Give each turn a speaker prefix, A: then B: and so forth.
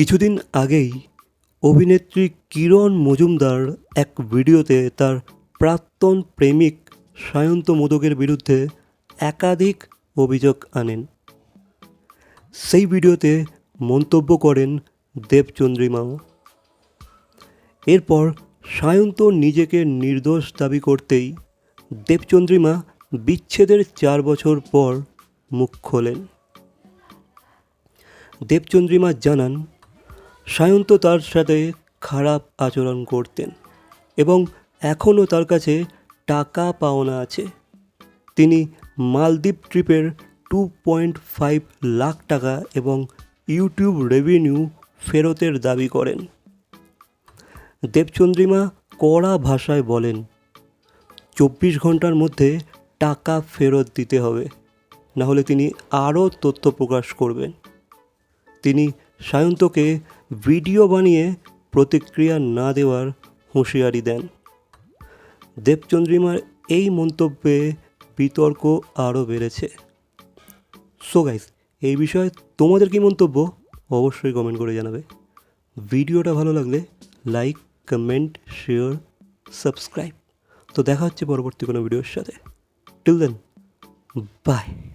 A: কিছুদিন আগেই অভিনেত্রী কিরণ মজুমদার এক ভিডিওতে তার প্রাক্তন প্রেমিক সায়ন্ত মোদকের বিরুদ্ধে একাধিক অভিযোগ আনেন। সেই ভিডিওতে মন্তব্য করেন দেবচন্দ্রিমাও এরপর সায়ন্ত নিজেকে নির্দোষ দাবি করতেই দেবচন্দ্রিমা বিচ্ছেদের চার বছর পর মুখ খোলেন। দেবচন্দ্রিমা জানান সায়ন্ত তার সাথে খারাপ আচরণ করতেন এবং এখনও তার কাছে টাকা পাওনা আছে। তিনি মালদ্বীপ ট্রিপের টু পয়েন্ট ফাইভ লাখ টাকা এবং ইউটিউব রেভিনিউ ফেরতের দাবি করেন। দেবচন্দ্রিমা কড়া ভাষায় বলেন, চব্বিশ ঘণ্টার মধ্যে টাকা ফেরত দিতে হবে, নাহলে তিনি আরও তথ্য প্রকাশ করবেন। তিনি সায়ন্তকে ভিডিও বানিয়ে প্রতিক্রিয়া না দেওয়ার হুঁশিয়ারি দেন। দেবচন্দ্রিমার এই মন্তব্যে বিতর্ক আরও বেড়েছে। সো গাইস এই বিষয়ে তোমাদের কি মন্তব্য? অবশ্যই কমেন্ট করে জানাবে। ভিডিওটা ভালো লাগলে লাইক কমেন্ট শেয়ার সাবস্ক্রাইব তো দেখা হচ্ছে পরবর্তী কোনো ভিডিওর সাথে। Till then by